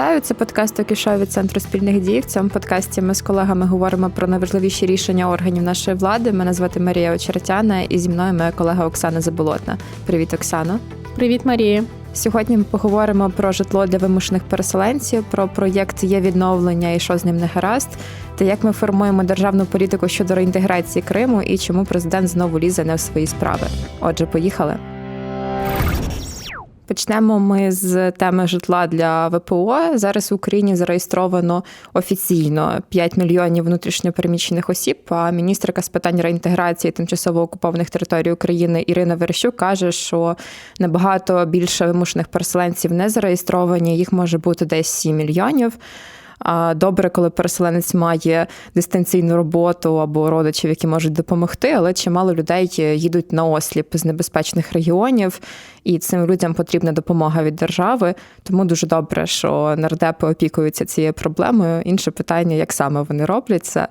Вітаю, це подкаст «Окішо» від центру спільних дій. В цьому подкасті ми з колегами говоримо про найважливіші рішення органів нашої влади. Мене звати Марія Очеретяна, і зі мною моя колега Оксана Заболотна. Привіт, Оксано. Привіт, Марія. Сьогодні ми поговоримо про житло для вимушених переселенців, про проєкт є відновлення і що з ним не гаразд, та як ми формуємо державну політику щодо реінтеграції Криму і чому президент знову лізе не в свої справи. Отже, поїхали. Почнемо ми з теми житла для ВПО. Зараз в Україні зареєстровано офіційно 5 мільйонів внутрішньопереміщених осіб. А міністерка з питань реінтеграції тимчасово окупованих територій України Ірина Верещук каже, що набагато більше вимушених переселенців не зареєстровані. Їх може бути десь 7 мільйонів. Добре, коли переселенець має дистанційну роботу або родичів, які можуть допомогти, але чимало людей їдуть на осліп з небезпечних регіонів, і цим людям потрібна допомога від держави. Тому дуже добре, що нардепи опікуються цією проблемою. Інше питання, як саме вони роблять це.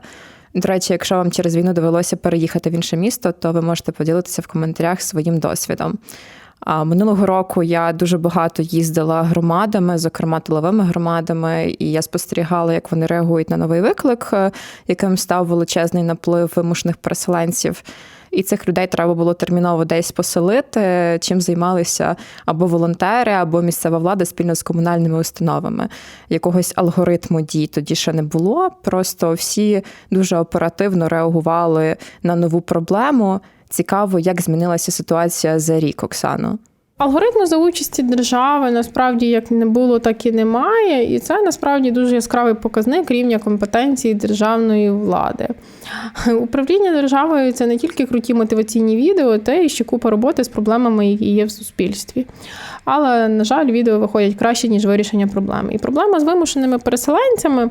До речі, якщо вам через війну довелося переїхати в інше місто, то ви можете поділитися в коментарях своїм досвідом. Минулого року я дуже багато їздила громадами, зокрема тиловими громадами, і я спостерігала, як вони реагують на новий виклик, е, яким став величезний наплив вимушених переселенців. І цих людей треба було терміново десь поселити, чим займалися або волонтери, або місцева влада спільно з комунальними установами. Якогось алгоритму дій тоді ще не було. Просто всі дуже оперативно реагували на нову проблему. Цікаво, як змінилася ситуація за рік, Оксано. Алгоритму за участі держави насправді як не було, так і немає. І це насправді дуже яскравий показник рівня компетенції державної влади. Управління державою це не тільки круті мотиваційні відео, те і ще купа роботи з проблемами, які є в суспільстві. Але, на жаль, відео виходять краще, ніж вирішення проблеми. І проблема з вимушеними переселенцями,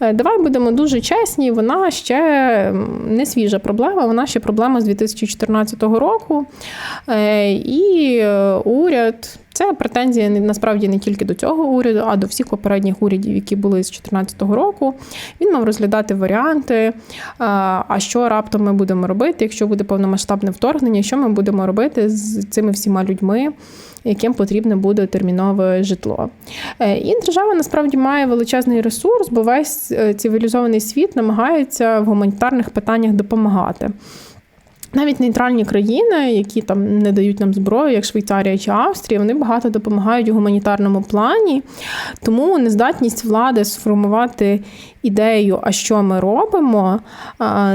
е, давай будемо дуже чесні, вона ще не свіжа проблема, вона ще проблема з 2014 року. Е, і е, уряд. Це претензія насправді не тільки до цього уряду, а до всіх попередніх урядів, які були з 2014 року. Він мав розглядати варіанти. А що раптом ми будемо робити, якщо буде повномасштабне вторгнення, що ми будемо робити з цими всіма людьми, яким потрібне буде термінове житло. Е, і держава насправді має величезний ресурс, бо весь е, цивілізований світ намагається в гуманітарних питаннях допомагати. Навіть нейтральні країни, які там не дають нам зброю, як Швейцарія чи Австрія, вони багато допомагають у гуманітарному плані. Тому нездатність влади сформувати ідею, а що ми робимо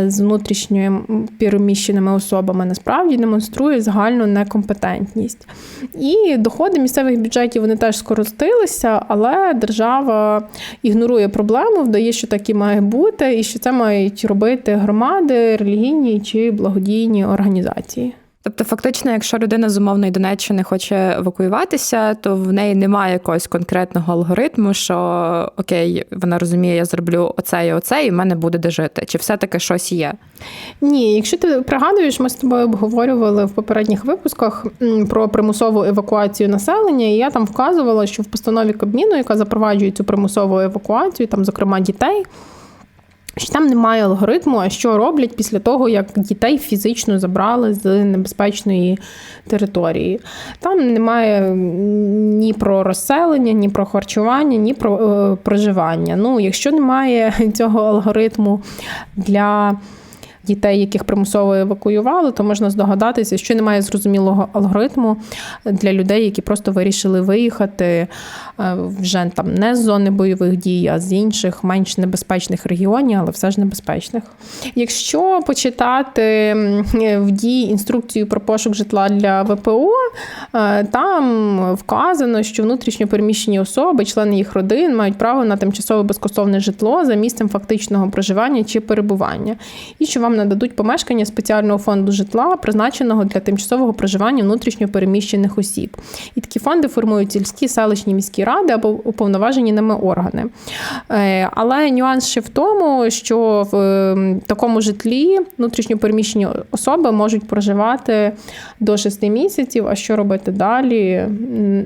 з внутрішньо переміщеними особами, насправді демонструє загальну некомпетентність. І доходи місцевих бюджетів вони теж скоротилися, але держава ігнорує проблему, вдає, що так і має бути, і що це мають робити громади, релігійні чи благодійні організації. Тобто, фактично, якщо людина з умовної Донеччини хоче евакуюватися, то в неї немає якогось конкретного алгоритму, що окей, вона розуміє, я зроблю оце і оце, і в мене буде де жити. Чи все-таки щось є? Ні, якщо ти пригадуєш, ми з тобою обговорювали в попередніх випусках про примусову евакуацію населення, і я там вказувала, що в постанові Кабміну, яка запроваджує цю примусову евакуацію, там, зокрема, дітей що там немає алгоритму, а що роблять після того, як дітей фізично забрали з небезпечної території. Там немає ні про розселення, ні про харчування, ні про е, проживання. Ну, якщо немає цього алгоритму для дітей, яких примусово евакуювали, то можна здогадатися, що немає зрозумілого алгоритму для людей, які просто вирішили виїхати е, вже там не з зони бойових дій, а з інших менш небезпечних регіонів, але все ж небезпечних. Якщо почитати в дії інструкцію про пошук житла для ВПО, е, там вказано, що внутрішньо переміщені особи, члени їх родин, мають право на тимчасове безкоштовне житло за місцем фактичного проживання чи перебування. І що вам нададуть помешкання спеціального фонду житла, призначеного для тимчасового проживання внутрішньопереміщених осіб. І такі фонди формують сільські селищні міські ради або уповноважені ними органи. Е, але нюанс ще в тому, що в такому житлі внутрішньопереміщені особи можуть проживати до 6 місяців, а що робити далі,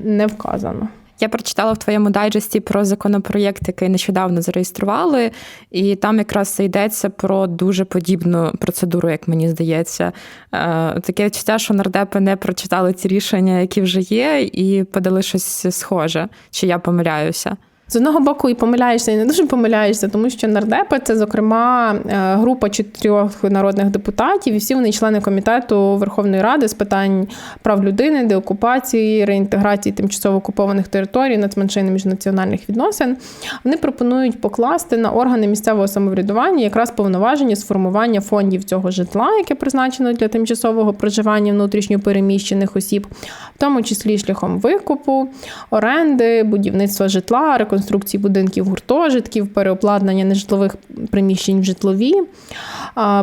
не вказано. Я прочитала в твоєму дайджесті про законопроєкт, який нещодавно зареєстрували, і там якраз йдеться про дуже подібну процедуру, як мені здається. Е, таке відчуття, що нардепи не прочитали ці рішення, які вже є, і подали щось схоже. Чи я помиляюся? З одного боку, і помиляєшся, і не дуже помиляєшся, тому що нардепи це, зокрема, е, група чотирьох народних депутатів, і всі вони члени комітету Верховної Ради з питань прав людини, деокупації, реінтеграції тимчасово окупованих територій, нацменшин і міжнаціональних відносин. Вони пропонують покласти на органи місцевого самоврядування якраз повноваження з формування фондів цього житла, яке призначено для тимчасового проживання внутрішньо переміщених осіб, в тому числі шляхом викупу, оренди, будівництва житла, реконструкції будинків гуртожитків, переобладнання нежитлових приміщень в житлові,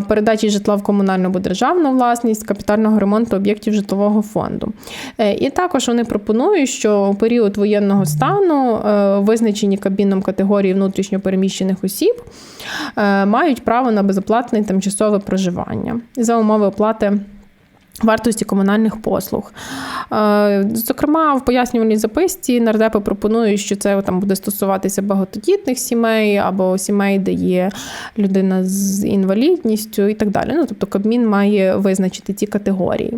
передачі житла в комунальну або державну власність, капітального ремонту об'єктів житлового фонду. Е, І також вони пропонують, що у період воєнного стану е, визначені Кабміном категорії внутрішньо переміщених осіб е, мають право на безоплатне тимчасове проживання за умови оплати. Вартості комунальних послуг. Е, Зокрема, в пояснювальній записці нардепи пропонують, що це там буде стосуватися багатодітних сімей або сімей, де є людина з інвалідністю і так далі. Ну, тобто Кабмін має визначити ці категорії.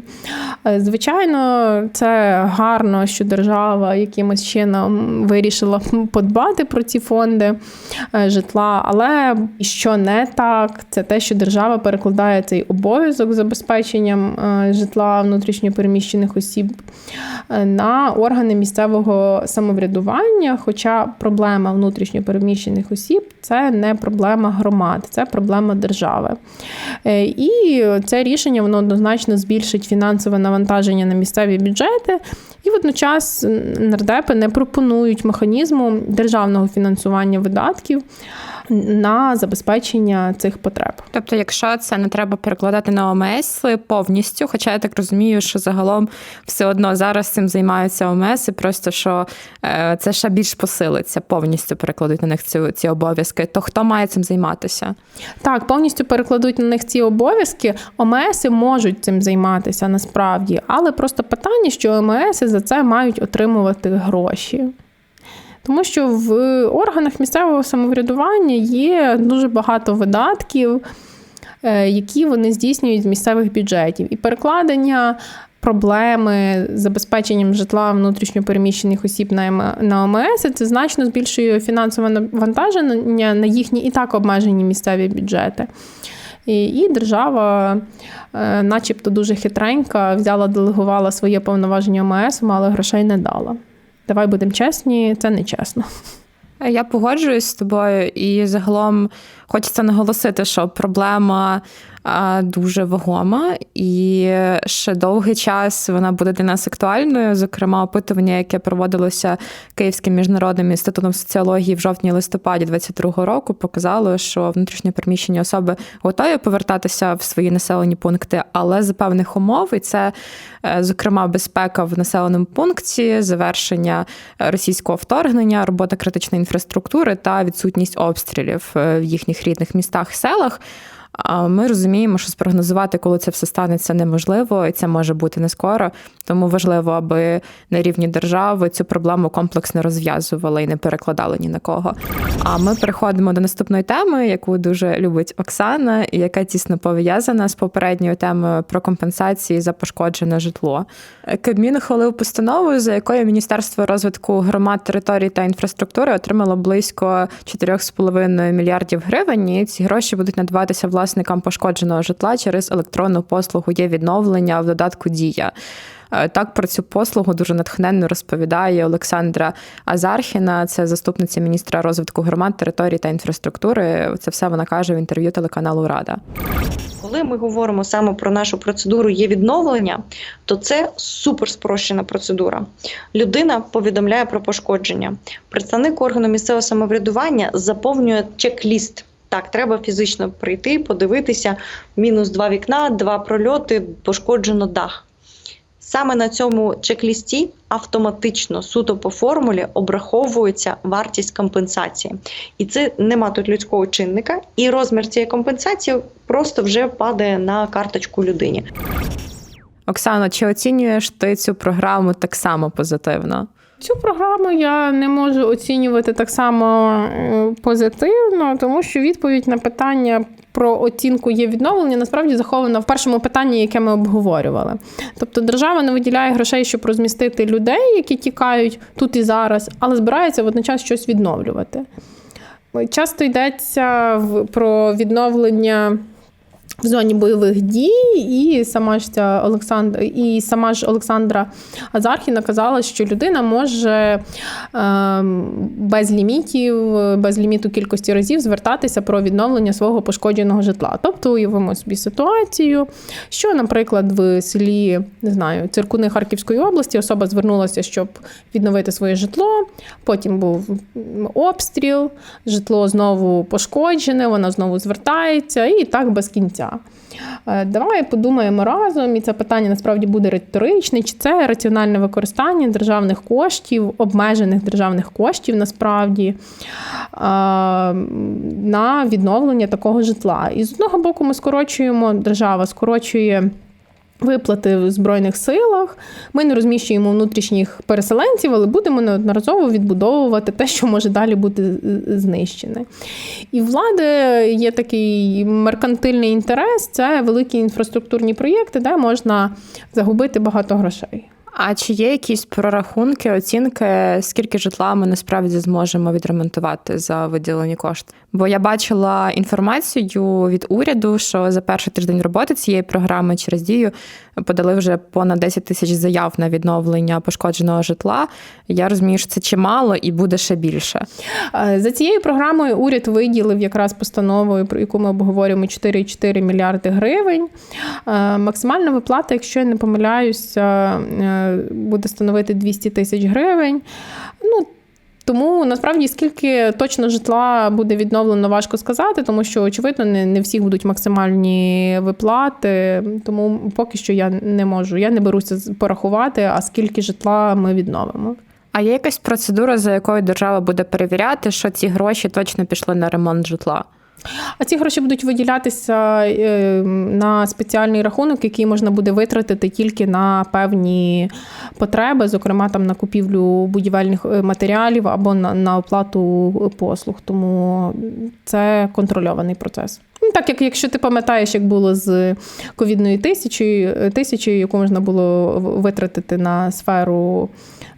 Е, Звичайно, це гарно, що держава якимось чином вирішила подбати про ці фонди е, житла, але що не так, це те, що держава перекладає цей обов'язок забезпеченням житла внутрішньопереміщених осіб е, на органи місцевого самоврядування. Хоча проблема внутрішньопереміщених осіб це не проблема громад, це проблема держави. Е, І це рішення воно однозначно збільшить фінансове навантаження на місцеві бюджети. І водночас нардепи не пропонують механізму державного фінансування видатків на забезпечення цих потреб. Тобто, якщо це не треба перекладати на ОМС повністю, хоча я так розумію, що загалом все одно зараз цим займаються ОМС, і просто що е, це ще більш посилиться, повністю перекладуть на них ці, ці обов'язки, то хто має цим займатися? Так, повністю перекладуть на них ці обов'язки. ОМСи можуть цим займатися насправді, але просто питання, що ОМСи за це мають отримувати гроші. Тому що в органах місцевого самоврядування є дуже багато видатків, е, які вони здійснюють з місцевих бюджетів. І перекладення проблеми з забезпеченням житла внутрішньопереміщених осіб на ОМС це значно збільшує фінансове навантаження на їхні і так обмежені місцеві бюджети. І, і держава, е, начебто дуже хитренька, взяла, делегувала своє повноваження ОМС, але грошей не дала. Давай будемо чесні, це не чесно. Е, Я погоджуюсь з тобою, і загалом хочеться наголосити, що проблема дуже вагома, і ще довгий час вона буде для нас актуальною. Зокрема, опитування, яке проводилося Київським міжнародним інститутом соціології в жовтні-листопаді 2022 року, показало, що внутрішньо переміщені особи готові повертатися в свої населені пункти, але за певних умов, і це, е, зокрема, безпека в населеному пункті, завершення російського вторгнення, робота критичної інфраструктури та відсутність обстрілів е, в їхніх рідних містах селах. Ми розуміємо, що спрогнозувати, коли це все станеться, неможливо, і це може бути не скоро. Тому важливо, аби на рівні держави цю проблему комплексно розв'язували і не перекладали ні на кого. А ми переходимо до наступної теми, яку дуже любить Оксана, і яка тісно пов'язана з попередньою темою про компенсації за пошкоджене житло. Кабмін ухвалив постанову, за якою Міністерство розвитку громад, територій та інфраструктури отримало близько 4,5 мільярдів гривень. І ці гроші будуть надаватися власникам пошкодженого житла через електронну послугу є відновлення в додатку Дія. Е, Так про цю послугу дуже натхненно розповідає Олександра Азархіна, це заступниця міністра розвитку громад, територій та інфраструктури. Це все вона каже в інтерв'ю телеканалу Рада. Коли ми говоримо саме про нашу процедуру є відновлення, то це супер спрощена процедура. Людина повідомляє про пошкодження. Представник органу місцевого самоврядування заповнює чек-ліст. Так, треба фізично прийти, подивитися: мінус два вікна, два прольоти, пошкоджено дах. Саме на цьому чек-лісті автоматично суто по формулі обраховується вартість компенсації. І це нема тут людського чинника, і розмір цієї компенсації просто вже падає на карточку людині. Оксано, чи оцінюєш ти цю програму так само позитивно? Цю програму я не можу оцінювати так само е, позитивно, тому що відповідь на питання про оцінку є відновлення насправді захована в першому питанні, яке ми обговорювали. Тобто держава не виділяє грошей, щоб розмістити людей, які тікають тут і зараз, але збирається водночас щось відновлювати. Часто йдеться про відновлення в зоні бойових дій, і сама ж ця Олександр, і сама ж Олександра Азархіна казала, що людина може ем, без лімітів, без ліміту кількості разів звертатися про відновлення свого пошкодженого житла. Тобто уявимо собі ситуацію, що, наприклад, в селі не знаю, Циркуни Харківської області особа звернулася, щоб відновити своє житло. Потім був обстріл, житло знову пошкоджене, вона знову звертається, і так без кінця. Е, Давай подумаємо разом, і це питання насправді буде риторичне, чи це раціональне використання державних коштів, обмежених державних коштів насправді е, на відновлення такого житла. І з одного боку, ми скорочуємо, держава скорочує. Виплати в збройних силах. Ми не розміщуємо внутрішніх переселенців, але будемо неодноразово відбудовувати те, що може далі бути знищене. І влади є такий меркантильний інтерес це великі інфраструктурні проєкти, де можна загубити багато грошей. А чи є якісь прорахунки, оцінки, скільки житла ми насправді зможемо відремонтувати за виділені кошти? Бо я бачила інформацію від уряду, що за перший тиждень роботи цієї програми через дію подали вже понад 10 тисяч заяв на відновлення пошкодженого житла. Я розумію, що це чимало і буде ще більше. Е, За цією програмою уряд виділив якраз постановою, про яку ми обговорюємо 4,4 мільярди гривень. Е, Максимальна виплата, якщо я не помиляюся, е, буде становити 200 тисяч гривень. Ну, тому насправді скільки точно житла буде відновлено, важко сказати, тому що очевидно не, не всіх будуть максимальні виплати. Тому поки що я не можу. Я не беруся порахувати, а скільки житла ми відновимо. А є якась процедура, за якою держава буде перевіряти, що ці гроші точно пішли на ремонт житла? А ці гроші будуть виділятися е, на спеціальний рахунок, який можна буде витратити тільки на певні потреби, зокрема там на купівлю будівельних е, матеріалів або на, на оплату послуг. Тому це контрольований процес. Ну, Так як якщо ти пам'ятаєш, як було з ковідною тисячею, тисячею, яку можна було витратити на сферу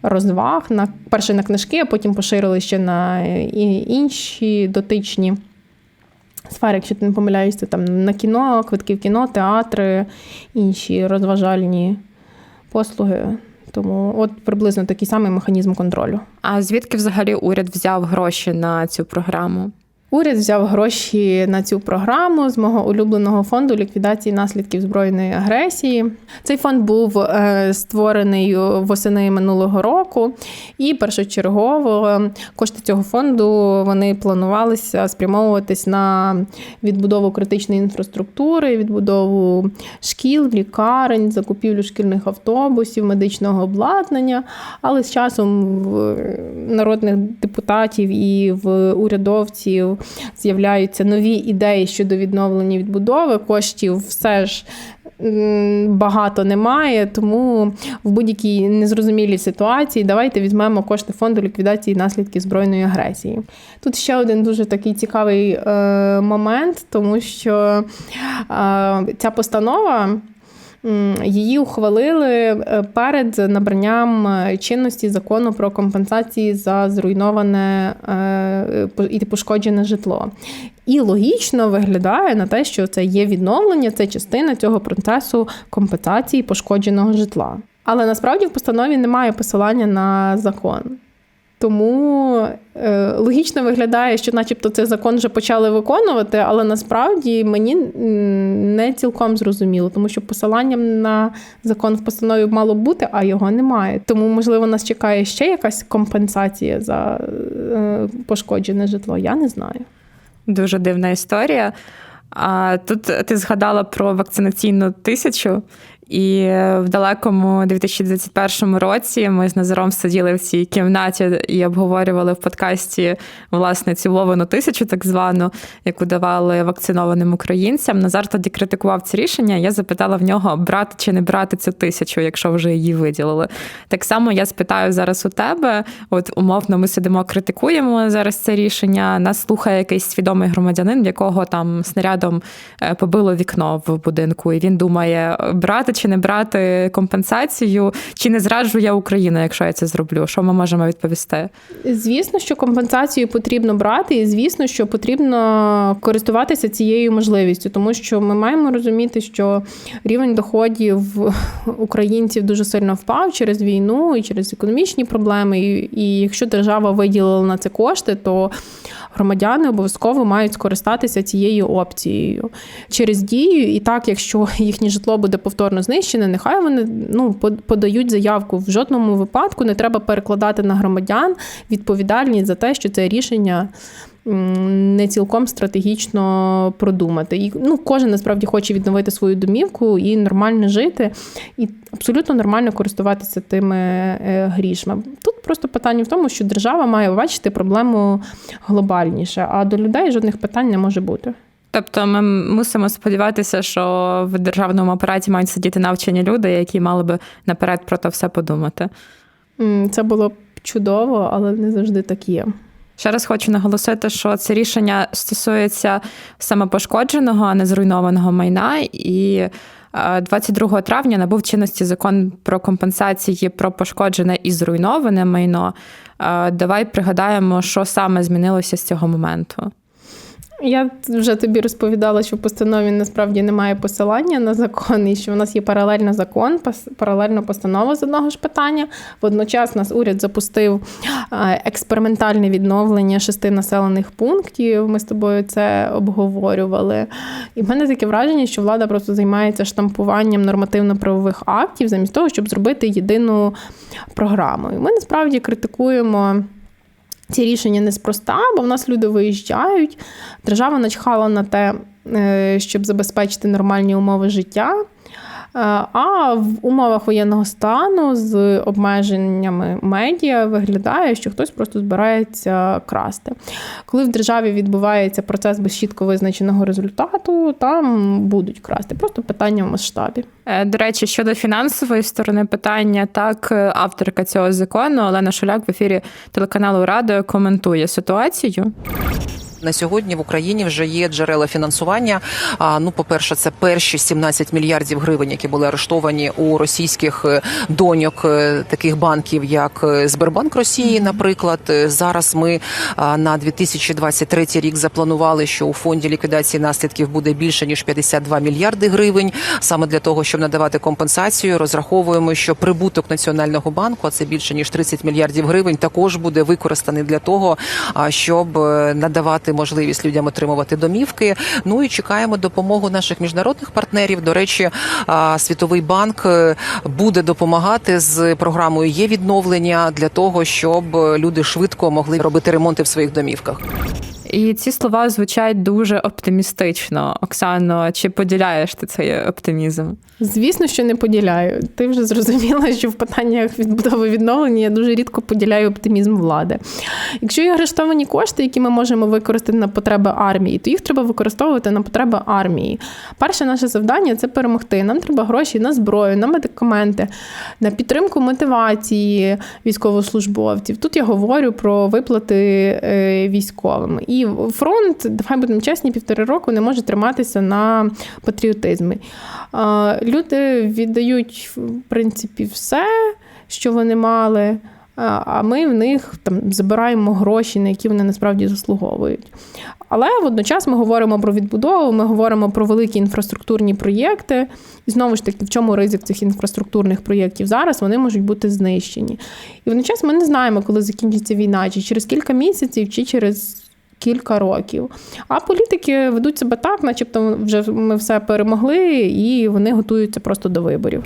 розваг, на перше на книжки, а потім поширили ще на е, інші дотичні сфери, якщо ти не помиляєшся, там на кіно, квитки в кіно, театри, інші розважальні послуги. Тому от приблизно такий самий механізм контролю. А звідки взагалі уряд взяв гроші на цю програму? Уряд взяв гроші на цю програму з мого улюбленого фонду ліквідації наслідків збройної агресії. Цей фонд був е, створений восени минулого року, і першочергово е, кошти цього фонду вони планувалися спрямовуватись на відбудову критичної інфраструктури, відбудову шкіл, лікарень, закупівлю шкільних автобусів, медичного обладнання. Але з часом в народних депутатів і в урядовців з'являються нові ідеї щодо відновлення відбудови. Коштів все ж багато немає, тому в будь-якій незрозумілій ситуації давайте візьмемо кошти фонду ліквідації наслідків збройної агресії. Тут ще один дуже такий цікавий е, момент, тому що е, ця постанова. Її ухвалили е, перед набранням е, чинності закону про компенсації за зруйноване е, і пошкоджене житло. І логічно виглядає на те, що це є відновлення, це частина цього процесу компенсації пошкодженого житла. Але насправді в постанові немає посилання на закон. Тому е, логічно виглядає, що, начебто, цей закон вже почали виконувати, але насправді мені не цілком зрозуміло, тому що посиланням на закон в постанові мало бути, а його немає. Тому, можливо, нас чекає ще якась компенсація за е, пошкоджене житло. Я не знаю. Дуже дивна історія. А тут ти згадала про вакцинаційну тисячу, І в далекому 2021 році ми з Назаром сиділи в цій кімнаті і обговорювали в подкасті власне цю Вовину тисячу, так звану, яку давали вакцинованим українцям. Назар тоді критикував це рішення. Я запитала в нього, брати чи не брати цю тисячу, якщо вже її виділили. Так само я спитаю зараз у тебе. От умовно, ми сидимо, критикуємо зараз це рішення. Нас слухає якийсь свідомий громадянин, якого там снарядом е, побило вікно в будинку, і він думає, брати чи не брати компенсацію, чи не зраджую я Україну, якщо я це зроблю. Що ми можемо відповісти? Звісно, що компенсацію потрібно брати, і звісно, що потрібно користуватися цією можливістю, тому що ми маємо розуміти, що рівень доходів українців дуже сильно впав через війну і через економічні проблеми. І, і якщо держава виділила на це кошти, то громадяни обов'язково мають скористатися цією опцією через дію. І так, якщо їхнє житло буде повторно знищене, нехай вони ну подають заявку. В жодному випадку не треба перекладати на громадян відповідальність за те, що це рішення. Не цілком стратегічно продумати. І ну, кожен насправді хоче відновити свою домівку і нормально жити, і абсолютно нормально користуватися тими е, грішми. Просто питання в тому, що держава має бачити проблему глобальніше, а до людей жодних питань не може бути. Тобто ми мусимо сподіватися, що в державному апараті мають сидіти навчені люди, які мали би наперед про це все подумати. Це було б чудово, але не завжди так є. Ще раз хочу наголосити, що це рішення стосується самопошкодженого, а не зруйнованого майна. І 22 травня набув чинності закон про компенсації про пошкоджене і зруйноване майно. Давай пригадаємо, що саме змінилося з цього моменту. Я вже тобі розповідала, що в постанові насправді немає посилання на закон, і що в нас є паралельно закон, паралельно постанова з одного ж питання. Водночас нас уряд запустив експериментальне відновлення шести населених пунктів. Ми з тобою це обговорювали. І в мене таке враження, що влада просто займається штампуванням нормативно-правових актів, замість того, щоб зробити єдину програму. І ми насправді критикуємо. Ці рішення неспроста, бо в нас люди виїжджають. Держава начхала на те, е, щоб забезпечити нормальні умови життя. Е, а в умовах воєнного стану з обмеженнями медіа виглядає, що хтось просто збирається красти. Коли в державі відбувається процес без чітко визначеного результату, там будуть красти. Просто питання в масштабі. Е, до речі, щодо фінансової сторони питання, так авторка цього закону Олена Шуляк в ефірі телеканалу Радо коментує ситуацію. На сьогодні в Україні вже є джерела фінансування. А ну, по перше, це перші 17 мільярдів гривень, які були арештовані у російських е, доньок е, таких банків, як е, Сбербанк Росії. Наприклад, зараз ми на 2023 рік запланували, що у фонді ліквідації наслідків буде більше ніж 52 мільярди гривень. Саме для того, щоб надавати компенсацію, розраховуємо, що прибуток національного банку, а це більше ніж 30 мільярдів гривень, також буде використаний для того, щоб надавати можливість людям отримувати домівки. Ну і чекаємо допомогу наших міжнародних партнерів. До речі, світовий банк е, буде допомагати з програмою є відновлення для того, щоб люди швидко могли робити ремонти в своїх домівках. І ці слова звучать дуже оптимістично. Оксано, чи поділяєш ти цей оптимізм? Звісно, що не поділяю. Ти вже зрозуміла, що в питаннях відбудови відновлення я дуже рідко поділяю оптимізм влади. Якщо є арештовані кошти, які ми можемо використати на потреби армії, то їх треба використовувати на потреби армії. Перше наше завдання це перемогти. Нам треба гроші на зброю, на медикаменти, на підтримку мотивації військовослужбовців. Тут я говорю про виплати е, військовим. І фронт, давай будемо чесні, півтори року не може триматися на патріотизмі. Люди віддають, в принципі, все, що вони мали. А ми в них там забираємо гроші, на які вони насправді заслуговують. Але водночас ми говоримо про відбудову, ми говоримо про великі інфраструктурні проєкти. І знову ж таки, в чому ризик цих інфраструктурних проєктів зараз вони можуть бути знищені. І водночас ми не знаємо, коли закінчиться війна, чи через кілька місяців, чи через кілька років. А політики ведуть себе так, начебто вже ми все перемогли, і вони готуються просто до виборів.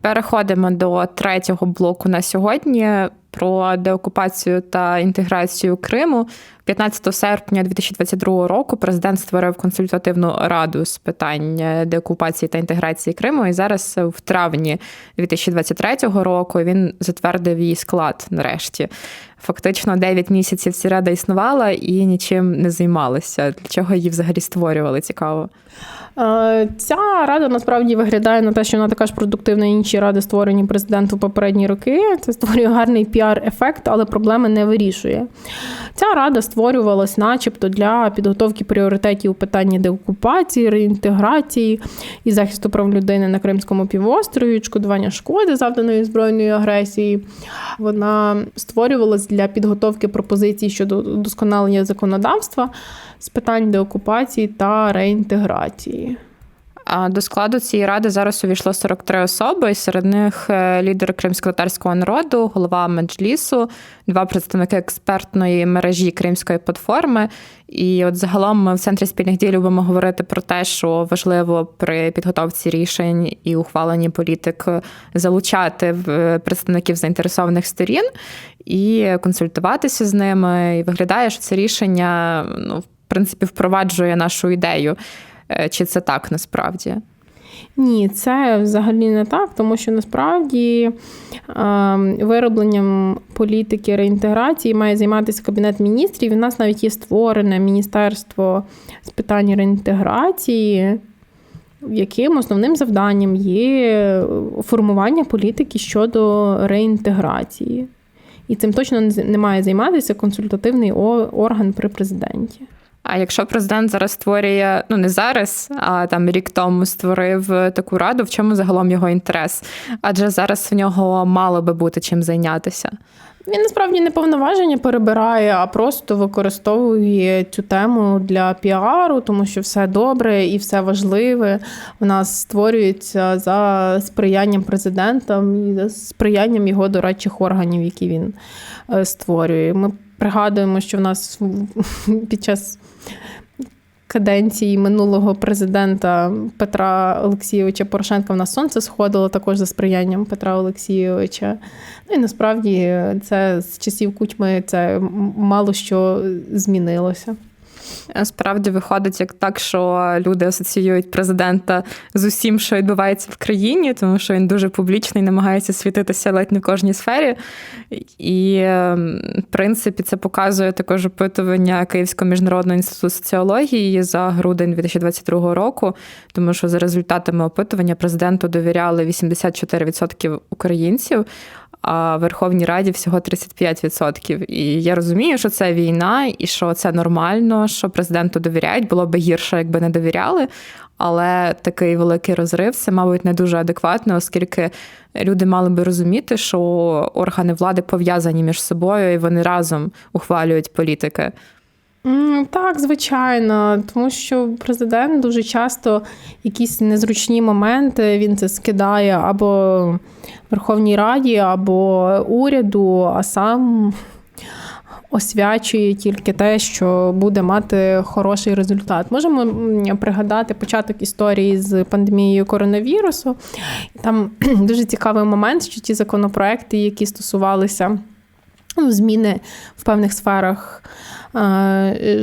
Переходимо до третього блоку на сьогодні. про деокупацію та інтеграцію Криму. 15 серпня 2022 року президент створив консультативну раду з питань деокупації та інтеграції Криму. І зараз в травні 2023 року він затвердив її склад нарешті. Фактично 9 місяців ця рада існувала і нічим не займалася. Для чого її взагалі створювали? Цікаво. Е, Ця рада насправді виглядає на те, що вона така ж продуктивна, інші ради, створені президенту попередні роки. Це створює гарний піар-ефект, але проблеми не вирішує. Ця рада створювалась, начебто, для підготовки пріоритетів у питанні деокупації, реінтеграції і захисту прав людини на Кримському півострові, відшкодування шкоди, завданої збройної агресії. Вона створювалась для підготовки пропозицій щодо удосконалення законодавства з питань деокупації та реінтеграції. До складу цієї ради зараз увійшло 43 особи, і серед них е, лідер кримсько-татарського народу, голова меджлісу, два представники експертної мережі Кримської платформи. І от загалом ми в центрі спільних дій любимо говорити про те, що важливо при підготовці рішень і ухваленні політик залучати в- представників заінтересованих сторін і консультуватися з ними. І виглядає, що це рішення ну, в принципі впроваджує нашу ідею. Е, Чи це так насправді? Ні, це взагалі не так, тому що насправді ем, виробленням політики реінтеграції має займатися кабінет міністрів. У нас навіть є створене міністерство з питань реінтеграції, яким основним завданням є формування політики щодо реінтеграції. І цим точно не має займатися консультативний орган при президенті. А якщо президент зараз створює, ну не зараз, а там рік тому створив таку раду, в чому загалом його інтерес? Адже зараз в нього мало би бути чим зайнятися. Він насправді не повноваження перебирає, а просто використовує цю тему для піару, тому що все добре і все важливе в нас створюється за сприянням президента і за сприянням його дорадчих органів, які він е, створює. Ми пригадуємо, що в нас під час. Каденції минулого президента Петра Олексійовича Порошенка в нас сонце сходило також за сприянням Петра Олексійовича. Ну і насправді це з часів кучми це мало що змінилося. Справді виходить як так, що люди асоціюють президента з усім, що відбувається в країні, тому що він дуже публічний, намагається світитися ледь не в кожній сфері. І, ем, в принципі, це показує також опитування Київського міжнародного інституту соціології за грудень 2022 року, тому що за результатами опитування президенту довіряли 84% українців. А в Верховній Раді всього 35%. І я розумію, що це війна, і що це нормально, що президенту довіряють. Було би гірше, якби не довіряли. Але такий великий розрив це, мабуть, не дуже адекватно, оскільки люди мали би розуміти, що органи влади пов'язані між собою і вони разом ухвалюють політики. Так, звичайно, тому що президент дуже часто якісь незручні моменти він це скидає або Верховній Раді, або уряду, а сам освячує тільки те, що буде мати хороший результат. Можемо пригадати початок історії з пандемією коронавірусу. Там дуже цікавий момент, що ті законопроекти, які стосувалися ну, зміни в певних сферах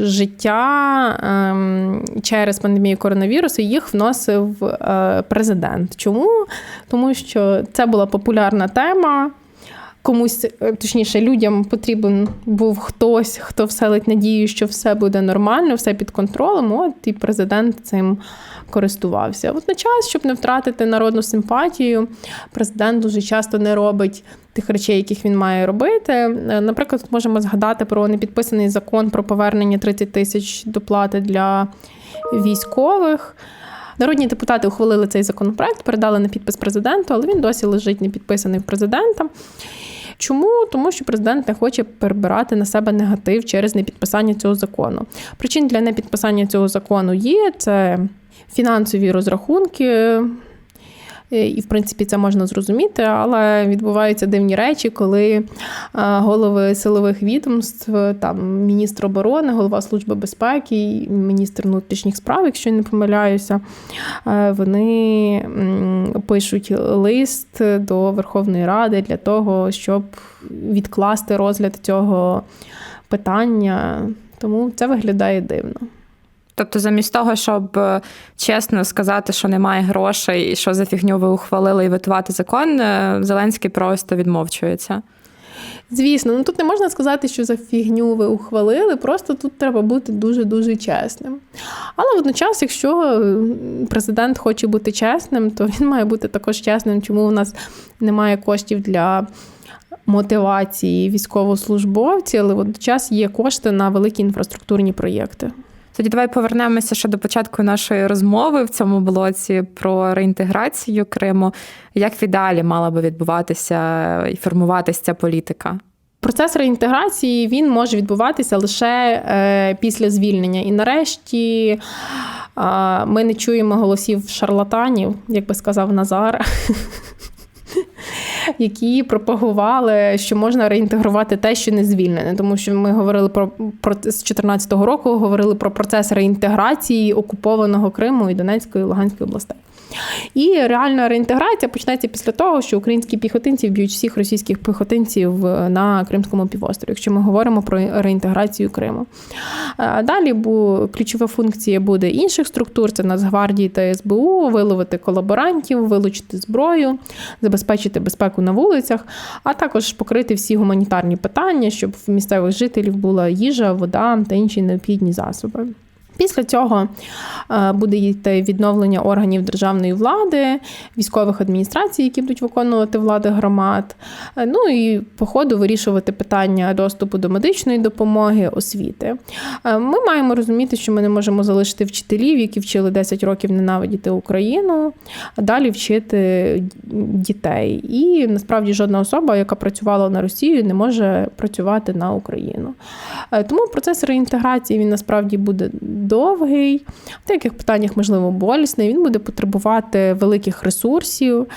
життя е, через пандемію коронавірусу, їх вносив е, президент. Чому? Тому що це була популярна тема. Комусь, е, точніше, людям потрібен був хтось, хто вселить надію, що все буде нормально, все під контролем. От і президент цим користувався. Водночас, щоб не втратити народну симпатію, президент дуже часто не робить тих речей, яких він має робити. Е, Наприклад, можемо згадати про непідписаний закон про повернення 30 тисяч доплати для військових. Народні депутати ухвалили цей законопроект, передали на підпис президенту, але він досі лежить не підписаний в президента. Чому? Тому що президент не хоче перебирати на себе негатив через непідписання цього закону. Причин для непідписання цього закону є: це фінансові розрахунки І, в принципі, це можна зрозуміти, але відбуваються дивні речі, коли е, голови силових відомств, там міністр оборони, голова служби безпеки, міністр внутрішніх справ, якщо не помиляюся, е, вони пишуть лист до Верховної Ради для того, щоб відкласти розгляд цього питання. Тому це виглядає дивно. Тобто, замість того, щоб е, чесно сказати, що немає грошей і що за фігню ви ухвалили і витувати закон, е, Зеленський просто відмовчується. Звісно, ну тут не можна сказати, що за фігню ви ухвалили, просто тут треба бути дуже-дуже чесним. Але водночас, якщо е, президент хоче бути чесним, то він має бути також чесним, чому у нас немає коштів для мотивації військовослужбовців, але водночас є кошти на великі інфраструктурні проєкти. Тоді давай повернемося ще до початку нашої розмови в цьому блоці про реінтеграцію Криму. Як в мала би відбуватися і формуватися ця політика? Процес реінтеграції він може відбуватися лише е, після звільнення. І нарешті е, ми не чуємо голосів шарлатанів, як би сказав Назар. Які пропагували, що можна реінтегрувати те, що не звільнене, тому що ми говорили про, про з 2014 року, говорили про процес реінтеграції окупованого Криму і Донецької і Луганської областей. І реальна реінтеграція почнеться після того, що українські піхотинці вб'ють всіх російських піхотинців на Кримському півострові, якщо ми говоримо про реінтеграцію Криму. Е, Далі бу, ключова функція буде інших структур: це Нацгвардії та СБУ, виловити колаборантів, вилучити зброю, забезпечити безпеку на вулицях, а також покрити всі гуманітарні питання, щоб в місцевих жителів була їжа, вода та інші необхідні засоби. Після цього е, буде йти відновлення органів державної влади, військових адміністрацій, які будуть виконувати влади громад. Е, Ну і по ходу вирішувати питання доступу до медичної допомоги, освіти. Е, Ми маємо розуміти, що ми не можемо залишити вчителів, які вчили 10 років ненавидіти Україну, а далі вчити дітей. І насправді жодна особа, яка працювала на Росію, не може працювати на Україну. Тому процес реінтеграції він насправді буде довгий, в деяких питаннях, можливо, болісний. Він буде потребувати великих ресурсів, е,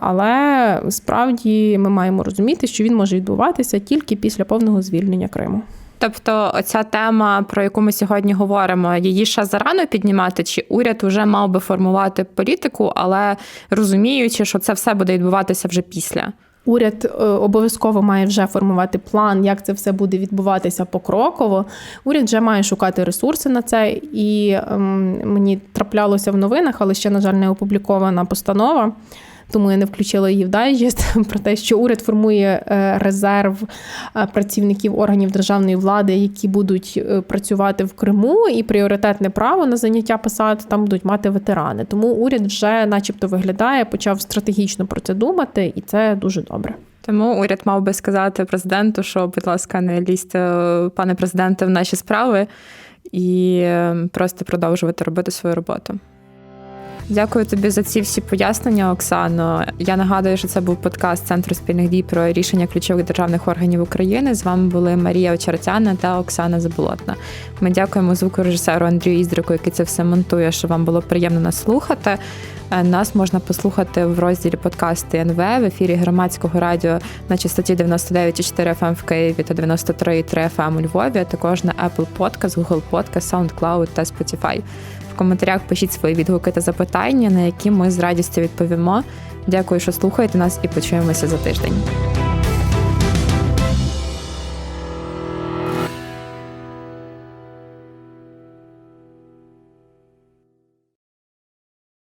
але справді ми маємо розуміти, що він може відбуватися тільки після повного звільнення Криму. Тобто, оця тема, про яку ми сьогодні говоримо, її ще зарано піднімати, чи уряд вже мав би формувати політику, але розуміючи, що це все буде відбуватися вже після. Уряд е, обов'язково має вже формувати план, як це все буде відбуватися покроково. Уряд вже має шукати ресурси на це. І ем, мені траплялося в новинах, але ще, на жаль, не опублікована постанова. Тому я не включила її в дайджест про те, що уряд формує е, резерв е, працівників органів державної влади, які будуть е, працювати в Криму, і пріоритетне право на заняття посад там будуть мати ветерани. Тому уряд вже, начебто, виглядає, почав стратегічно про це думати, і це дуже добре. Тому уряд мав би сказати президенту, що, будь ласка, не лізьте, пане президенте, в наші справи і просто продовжувати робити свою роботу. Дякую тобі за ці всі пояснення, Оксано. Я нагадую, що це був подкаст Центру спільних дій про рішення ключових державних органів України. З вами були Марія Очеретяна та Оксана Заболотна. Ми дякуємо звукорежисеру Андрію Іздрику, який це все монтує, що вам було приємно нас слухати. Е, Нас можна послухати в розділі подкасти НВ в ефірі громадського радіо на частоті 99,4 FM в Києві та 93,3 FM у Львові, а також на Apple Podcast, Google Podcast, SoundCloud та Spotify. Коментарях пишіть свої відгуки та запитання, на які ми з радістю відповімо. Дякую, що слухаєте нас, і почуємося за тиждень.